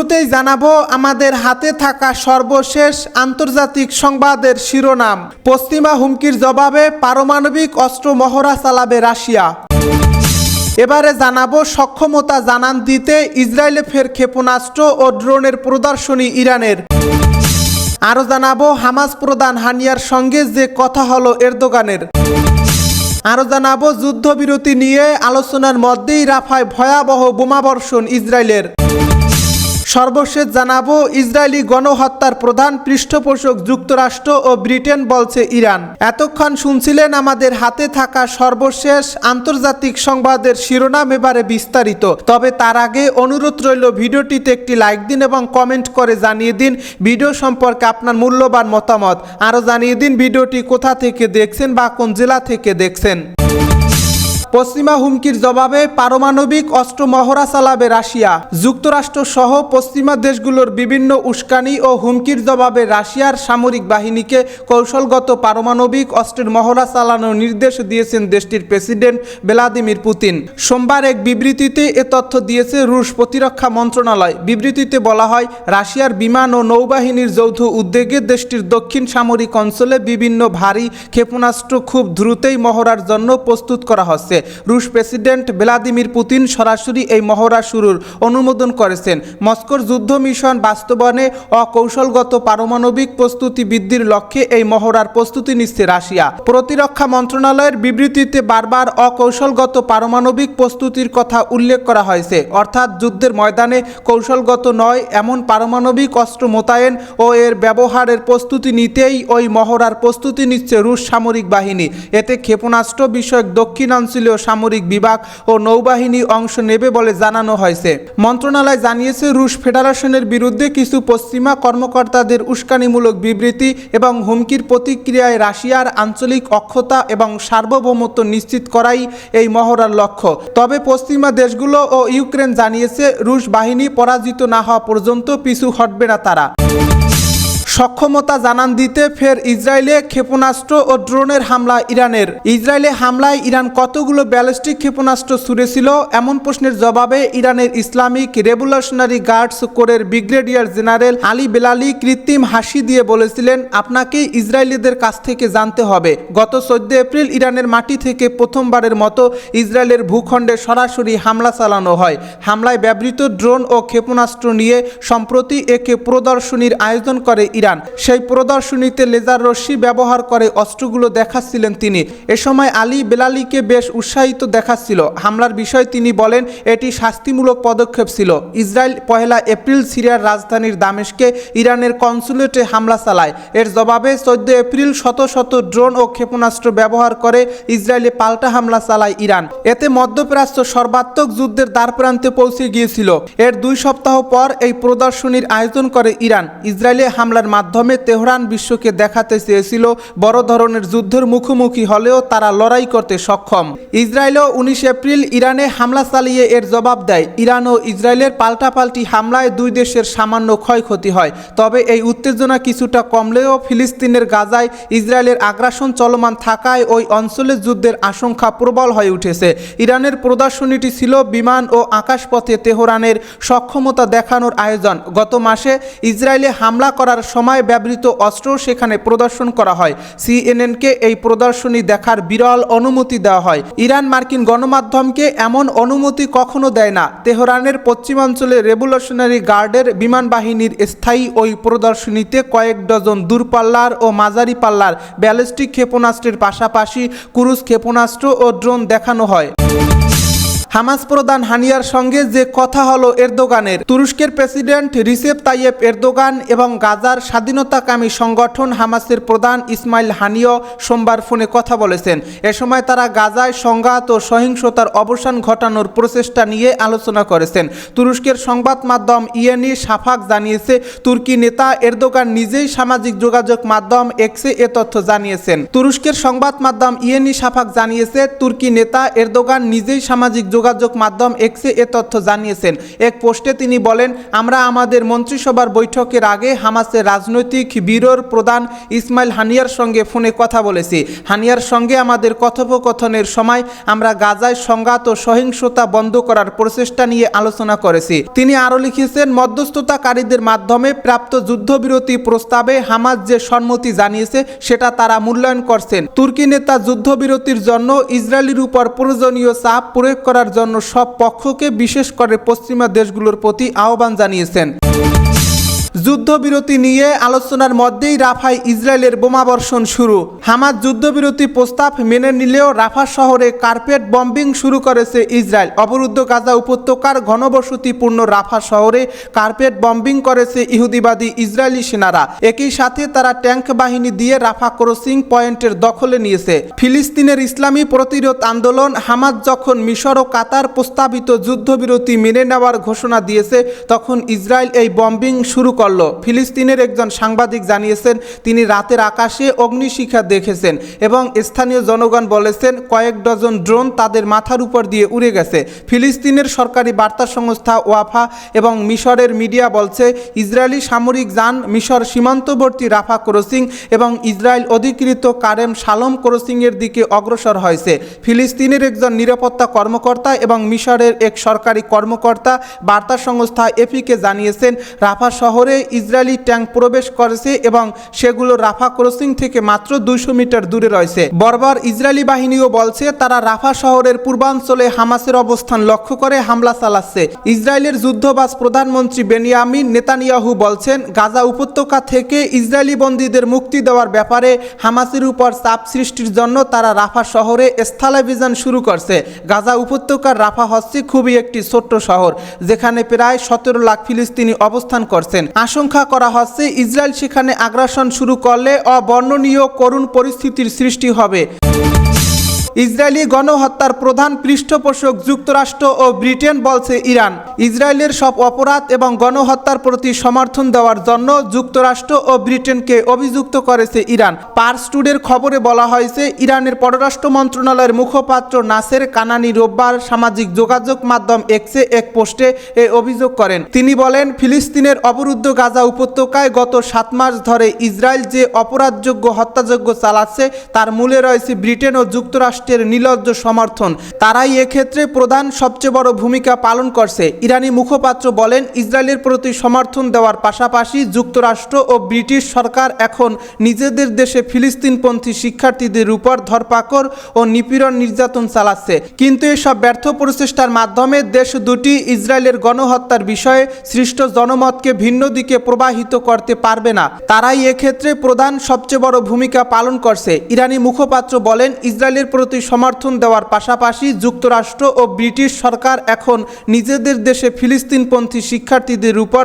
শুরুতেই জানাব, আমাদের হাতে থাকা সর্বশেষ আন্তর্জাতিক সংবাদের শিরোনাম। পশ্চিমা হুমকির জবাবে পারমাণবিক অস্ত্র মহড়া চালাবে রাশিয়া। এবারে জানাব, সক্ষমতা জানান দিতে ইসরায়েলে ফের ক্ষেপণাস্ত্র ও ড্রোনের প্রদর্শনী ইরানের। আরও জানাব, হামাস প্রধান হানিয়ার সঙ্গে যে কথা হলো এরদোগানের। আরও জানাব, যুদ্ধবিরতি নিয়ে আলোচনার মধ্যেই রাফায় ভয়াবহ বোমাবর্ষণ ইসরায়েলের। সর্বশেষ জানাব, ইসরায়েলি গণহত্যার প্রধান পৃষ্ঠপোষক যুক্তরাষ্ট্র ও ব্রিটেন বলছে ইরান। এতক্ষণ শুনছিলেন আমাদের হাতে থাকা সর্বশেষ আন্তর্জাতিক সংবাদের শিরোনাম এবারে বিস্তারিত। তবে তার আগে অনুরোধ রইল, ভিডিওটিতে একটি লাইক দিন এবং কমেন্ট করে জানিয়ে দিন ভিডিও সম্পর্কে আপনার মূল্যবান মতামত। আরও জানিয়ে দিন ভিডিওটি কোথা থেকে দেখছেন বা কোন জেলা থেকে দেখছেন। পশ্চিমা হুমকির জবাবে পারমাণবিক অস্ত্র মহড়া চালাবে রাশিয়া। যুক্তরাষ্ট্র সহ পশ্চিমা দেশগুলোর বিভিন্ন উস্কানি ও হুমকির জবাবে রাশিয়ার সামরিক বাহিনীকে কৌশলগত পারমাণবিক অস্ত্রের মহড়া চালানোর নির্দেশ দিয়েছেন দেশটির প্রেসিডেন্ট ভ্লাদিমির পুতিন। সোমবার এক বিবৃতিতে এ তথ্য দিয়েছে রুশ প্রতিরক্ষা মন্ত্রণালয়। বিবৃতিতে বলা হয়, রাশিয়ার বিমান ও নৌবাহিনীর যৌথ উদ্যোগে দেশটির দক্ষিণ সামরিক অঞ্চলে বিভিন্ন ভারী ক্ষেপণাস্ত্র খুব দ্রুতই মহড়ার জন্য প্রস্তুত করা হচ্ছে। রুশ প্রেসিডেন্ট ভ্লাদিমির পুতিন সরাসরি এই মহড়া শুরুর অনুমোদন করেছেন। মস্কোর যুদ্ধ মিশন বাস্তবায়নে অকৌশলগত পারমাণবিক প্রস্তুতি বৃদ্ধির লক্ষ্যে এই মহড়ার প্রস্তুতি নিচ্ছে রাশিয়া। প্রতিরক্ষা মন্ত্রণালয়ের বিবৃতিতে বারবার অকৌশলগত পারমাণবিক প্রস্তুতির কথা উল্লেখ করা হয়েছে। অর্থাৎ যুদ্ধের ময়দানে কৌশলগত নয়, এমন পারমাণবিক অস্ত্র মোতায়েন ও এর ব্যবহারের প্রস্তুতি নিতেই ওই মহড়ার প্রস্তুতি নিচ্ছে রুশ সামরিক বাহিনী। এতে ক্ষেপণাস্ত্র বিষয়ক দক্ষিণাঞ্চলীয় সামরিক বিভাগ ও নৌবাহিনী অংশ নেবে বলে জানানো হয়েছে। মন্ত্রণালয় জানিয়েছে, রুশ ফেডারেশনের বিরুদ্ধে কিছু পশ্চিমা কর্মকর্তাদের উস্কানিমূলক বিবৃতি এবং হুমকির প্রতিক্রিয়ায় রাশিয়ার আঞ্চলিক অক্ষতা এবং সার্বভৌমত্ব নিশ্চিত করাই এই মহড়ার লক্ষ্য। তবে পশ্চিমা দেশগুলো ও ইউক্রেন জানিয়েছে, রুশ বাহিনী পরাজিত না হওয়া পর্যন্ত পিছু হটবে না তারা। সক্ষমতা জানান দিতে ফের ইসরায়েলে ক্ষেপণাস্ত্র ও ড্রোনের হামলা ইরানের। ইসরায়েলে হামলায় ইরান কতগুলো ব্যালিস্টিক ক্ষেপণাস্ত্র ছুড়েছিল এমন প্রশ্নের জবাবে ইরানের ইসলামিক রেভলিউশনারি গার্ডস কোরের ব্রিগেডিয়ার জেনারেল আলী বেলালি কৃত্রিম হাসি দিয়ে বলেছিলেন, আপনাকে ইসরায়েলিদের কাছ থেকে জানতে হবে। গত চোদ্দ এপ্রিল ইরানের মাটি থেকে প্রথমবারের মতো ইসরায়েলের ভূখণ্ডে সরাসরি হামলা চালানো হয়। হামলায় ব্যবহৃত ড্রোন ও ক্ষেপণাস্ত্র নিয়ে সম্প্রতি একে প্রদর্শনীর আয়োজন করে ইরান। সেই প্রদর্শনীতে লেজার রশ্মি ব্যবহার করে অস্ত্রগুলো দেখাচ্ছিলেন তিনি। এ সময় আলী বেলালিকে বেশ উৎসাহিত দেখাচ্ছিল। হামলার বিষয়ে তিনি বলেন, এটি শাস্তিমূলক পদক্ষেপ ছিল। ইসরায়েল পহেলা এপ্রিল সিরিয়ার রাজধানীর দামেশকে ইরানের কনসুলেটে হামলা চালায়। এর জবাবে চোদ্দ এপ্রিল শত শত ড্রোন ও ক্ষেপণাস্ত্র ব্যবহার করে ইসরায়েলে পাল্টা হামলা চালায় ইরান। এতে মধ্যপ্রাচ্য সর্বাত্মক যুদ্ধের দ্বারপ্রান্তে পৌঁছে গিয়েছিল। এর দুই সপ্তাহ পর এই প্রদর্শনীর আয়োজন করে ইরান। ইসরায়েলে হামলার মাধ্যমে তেহরান বিশ্বকে দেখাতে চেয়েছিল বড় ধরনের যুদ্ধের মুখোমুখি হলেও তারা লড়াই করতে সক্ষম। ইসরায়েলও উনিশ এপ্রিল ইরানে হামলা চালিয়ে এর জবাব দেয়। ইরান ও ইসরায়েলের পাল্টাপাল্টি হামলায় দুই দেশের সামান্য ক্ষয়ক্ষতি হয়। তবে এই উত্তেজনা কিছুটা কমলেও ফিলিস্তিনের গাজায় ইসরায়েলের আগ্রাসন চলমান থাকায় ওই অঞ্চলের যুদ্ধের আশঙ্কা প্রবল হয়ে উঠেছে। ইরানের প্রদর্শনীটি ছিল বিমান ও আকাশপথে তেহরানের সক্ষমতা দেখানোর আয়োজন। গত মাসে ইসরায়েলে হামলা করার সময় ব্যবহৃত অস্ত্র সেখানে প্রদর্শন করা হয়। সিএনএনকে এই প্রদর্শনী দেখার বিরল অনুমতি দেওয়া হয়। ইরান মার্কিন গণমাধ্যমকে এমন অনুমতি কখনো দেয় না। তেহরানের পশ্চিমাঞ্চলে রেভলিউশনারি গার্ডের বিমান বাহিনীর স্থায়ী ওই প্রদর্শনীতে কয়েক ডজন দূরপাল্লার ও মাঝারি পাল্লার ব্যালিস্টিক ক্ষেপণাস্ত্রের পাশাপাশি ক্রুজ ক্ষেপণাস্ত্র ও ড্রোন দেখানো হয়। হামাস প্রধান হানিয়ার সঙ্গে যে কথা হলো এরদোগানের। তুরস্কের প্রেসিডেন্ট রিসেপ তাইয়েব এরদোগান এবং গাজার স্বাধীনতাকামী সংগঠন হামাসের প্রধান ইসমাইল হানিও সোমবার ফোনে কথা বলেছেন। এ সময় তারা গাজায় সংঘাত ও সহিংসতার অবসান ঘটানোর প্রচেষ্টা নিয়ে আলোচনা করেছেন। তুরস্কের সংবাদ মাধ্যম ইয়েনি সাফাক জানিয়েছে, তুর্কি নেতা এরদোগান নিজেই সামাজিক যোগাযোগ মাধ্যম এক্সে এ তথ্য জানিয়েছেন। তুরস্কের সংবাদ মাধ্যম ইয়েনি সাফাক জানিয়েছে, তুর্কি নেতা এরদোগান নিজেই সামাজিক যোগাযোগ মাধ্যম এক্সে এ তথ্য জানিয়েছেন। এক পোস্টে তিনি বলেন, আমরা আমাদের মন্ত্রিসভার বৈঠকের আগে হামাসের রাজনৈতিক ব্যুরোর প্রধান ইসমাইল হানিয়ার সঙ্গে ফোনে কথা বলেছি। হানিয়ার সঙ্গে আমাদের কথোপকথনের সময় আমরা গাজায় সংঘাত ও সহিংসতা বন্ধ করার প্রচেষ্টা নিয়ে আলোচনা করেছি। তিনি আরও লিখেছেন, মধ্যস্থতাকারীদের মাধ্যমে প্রাপ্ত যুদ্ধবিরতি প্রস্তাবে হামাস যে সম্মতি জানিয়েছে, সেটা তারা মূল্যায়ন করছেন। তুর্কি নেতা যুদ্ধবিরতির জন্য ইসরায়েলের উপর প্রয়োজনীয় চাপ প্রয়োগ করার জন্য সব পক্ষকে বিশেষ করে পশ্চিমা দেশগুলোর প্রতি আহ্বান জানিয়েছেন। যুদ্ধবিরতি নিয়ে আলোচনার মধ্যেই রাফায় ইসরায়েলের বোমাবর্ষণ শুরু। হামাজ যুদ্ধবিরতি প্রস্তাব মেনে নিলেও রাফা শহরে কার্পেট বম্বিং শুরু করেছে ইসরায়েল। অবরুদ্ধ গাজা উপত্যকার ঘনবসতিপূর্ণ রাফা শহরে কার্পেট বম্বিং করেছে ইহুদিবাদী ইসরায়েলি সেনারা। একই সাথে তারা ট্যাঙ্ক বাহিনী দিয়ে রাফা ক্রসিং পয়েন্টের দখলে নিয়েছে। ফিলিস্তিনের ইসলামী প্রতিরোধ আন্দোলন হামাজ যখন মিশর ও কাতার প্রস্তাবিত যুদ্ধবিরতি মেনে নেওয়ার ঘোষণা দিয়েছে, তখন ইসরায়েল এই বম্বিং শুরু করল। ফিলিস্তিনের একজন সাংবাদিক জানিয়েছেন, তিনি রাতের আকাশে অগ্নিশিখা দেখেছেন এবং স্থানীয় জনগণ বলেছেন, কয়েক ডজন ড্রোন তাদের মাথার উপর দিয়ে উড়ে গেছে। ফিলিস্তিনের সরকারি বার্তা সংস্থা ওয়াফা এবং মিশরের মিডিয়া বলছে, ইসরায়েলি সামরিক যান মিশর সীমান্তবর্তী রাফা ক্রসিং এবং ইসরায়েল অধিকৃত কারেম শালম ক্রসিংয়ের দিকে অগ্রসর হয়েছে। ফিলিস্তিনের একজন নিরাপত্তা কর্মকর্তা এবং মিশরের এক সরকারি কর্মকর্তা বার্তা সংস্থা এপিকে জানিয়েছেন, রাফা শহরে ইসরায়েলি ট্যাঙ্ক প্রবেশ করেছে এবং সেগুলো রাফা ক্রসিং থেকে মাত্র দুইশো মিটার দূরে রয়েছে। বর্বর ইসরায়েলি বাহিনীও বলছে, তারা রাফা শহরের পূর্বাঞ্চলে হামাসের অবস্থান লক্ষ্য করে হামলা চালাচ্ছে। ইসরায়েলের যুদ্ধবাজ প্রধানমন্ত্রী বেনিয়ামিন নেতানিয়াহু বলছেন, গাজা উপত্যকা থেকে ইসরায়েলি বন্দীদের মুক্তি দেওয়ার ব্যাপারে হামাসের উপর চাপ সৃষ্টির জন্য তারা রাফা শহরে স্থলাভিযান শুরু করছে। গাজা উপত্যকার রাফা হচ্ছে খুবই একটি ছোট্ট শহর, যেখানে প্রায় সতেরো লাখ ফিলিস্তিনি অবস্থান করছেন। আশঙ্কা করা হচ্ছে ইসরায়েল সেখানে আগ্রাসন শুরু করলে অবর্ণনীয় করুণ পরিস্থিতির সৃষ্টি হবে। ইসরায়েলি গণহত্যার প্রধান পৃষ্ঠপোষক যুক্তরাষ্ট্র ও ব্রিটেন বলছে ইরান। ইসরায়েলের সব অপরাধ এবং গণহত্যার প্রতি সমর্থন দেওয়ার জন্য যুক্তরাষ্ট্র ও ব্রিটেনকে অভিযুক্ত করেছে ইরান। পার্স টুডের খবরে বলা হয়েছে, ইরানের পররাষ্ট্র মন্ত্রণালয়ের মুখপাত্র নাসের কানানি রোববার সামাজিক যোগাযোগ মাধ্যম এক্সে এক পোস্টে এ অভিযোগ করেন। তিনি বলেন, ফিলিস্তিনের অবরুদ্ধ গাজা উপত্যকায় গত সাত মাস ধরে ইসরায়েল যে অপরাধযোগ্য হত্যাযোগ্য চালাচ্ছে, তার মূলে রয়েছে ব্রিটেন ও যুক্তরাষ্ট্রের নির্লজ্জ সমর্থন। তারাই এক্ষেত্রে প্রধান সবচেয়ে বড় ভূমিকা পালন করছে। ইরানি মুখপাত্র বলেন, ইসরায়েলের প্রতি সমর্থন দেওয়ার পাশাপাশি যুক্তরাষ্ট্র ও ব্রিটিশ সরকার এখন নিজেদের দেশে ফিলিস্তিনপন্থী শিক্ষার্থীদের উপর ধরপাকড় ও নিপীড়ন নির্যাতন চালাচ্ছে। কিন্তু এসব ব্যর্থ প্রচেষ্টার মাধ্যমে দেশ দুটি ইসরায়েলের গণহত্যার বিষয়ে সৃষ্ট জনমতকে ভিন্ন দিকে প্রবাহিত করতে পারবে না। তারাই এক্ষেত্রে প্রধান সবচেয়ে বড় ভূমিকা পালন করছে। ইরানি মুখপাত্র বলেন, ইসরায়েলের প্রতি সমর্থন দেওয়ার পাশাপাশি যুক্তরাষ্ট্র ও ব্রিটিশ সরকার এখন নিজেদের দেশে ফিলিস্তিনপন্থী শিক্ষার্থীদের উপর